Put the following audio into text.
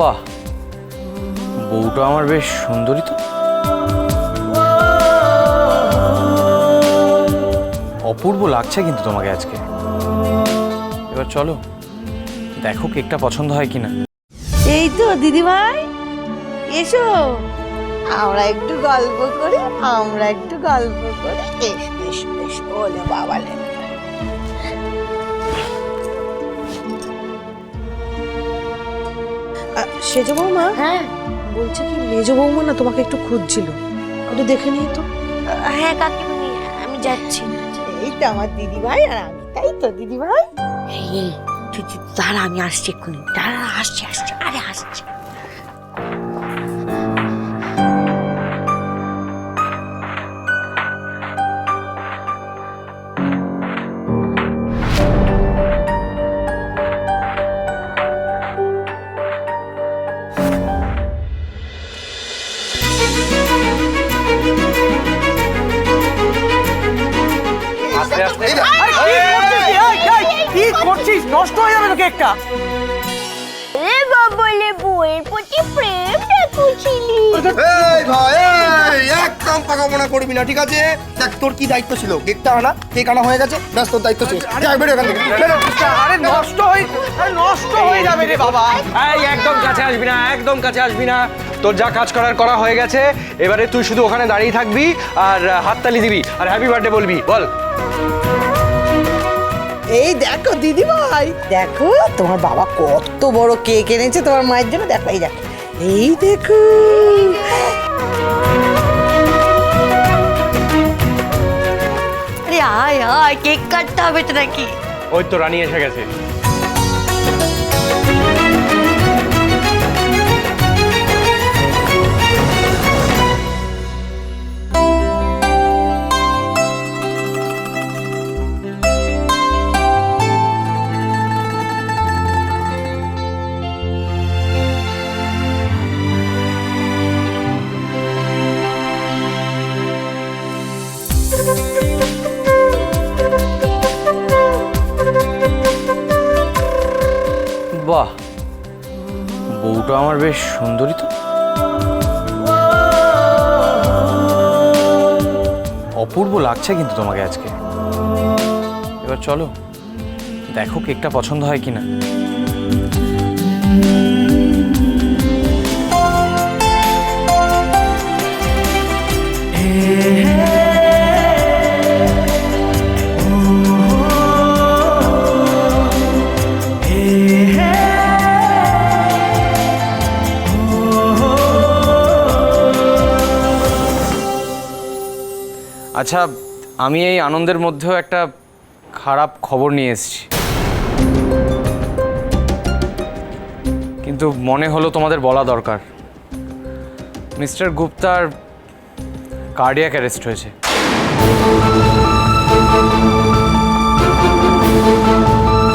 বাহ বউটা আমার বেশ সুন্দরী তো। অপূর্ব লাগছে কিন্তু তোমাকে আজকে। এবার চলো, দেখো কেকটা পছন্দ হয় কিনা। এই তো, দিদিভাই, এসো। আমরা একটু গল্প করি, আমরা একটু গল্প করি। এসো এসো এসো ওলে বাবা সেজ বৌমা? হ্যাঁ। বলছে কি মেজ বৌমা না তোমাকে একটু খুঁজছিল। একটু দেখে নিই তো। হ্যাঁ কাকিমণি আমি যাচ্ছি। এই তো আমার দিদিভাই আর আমি তাই তো দিদিভাই? এই এই, তুই তুই দাঁড়া আমি আসছি এক্ষুনি। দাঁড়া আসছি আসছি আরে আসছি। কি করছিস নষ্ট হয়ে যাবে তো কেকটা এ বলে বউয়ের প্রতি প্রেম দেখাচ্ছিলি এই ভাই এই একদম পাকাপোনা করবি না ঠিক আছে? দেখ তোর কি দায়িত্ব ছিল? কেকটা আনা কেক আনা হয়ে গেছে? ব্যাস তোর দায়িত্ব শেষ। যা বেরো এখান থেকে। আরে নষ্ট হয়ে আরে নষ্ট হয়ে যাবে রে বাবা। এই একদম কাছে আসবি না একদম কাছে আসবি না। তোর যা কাজ করার করা হয়ে গেছে এবারে তুই শুধু ওখানে দাঁড়িয়ে থাকবি আর হাততালি দিবি আর হ্যাপি বার্থডে বলবি বল। এই দেখো দিদি ভাই দেখো তোমার বাবা কত বড় কেক এনেছে তোমার মায়ের জন্য দেখো এই দেখো এই দেখো। আরে আয় আয় কেক কাটতে হবে তো নাকি? ওই তো রানী এসে গেছে। বাহ। বউটা আমার বেশ সুন্দরী তো। অপূর্ব লাগছে কিন্তু তোমাকে আজকে। এবার চলো, দেখো কেকটা পছন্দ হয় কিনা। আচ্ছা আমি এই আনন্দের মধ্যেও একটা খারাপ খবর নিয়ে এসেছি। কিন্তু মনে হলো তোমাদের বলা দরকার। মিস্টার গুপ্তার কার্ডিয়াক অ্যারেস্ট হয়েছে।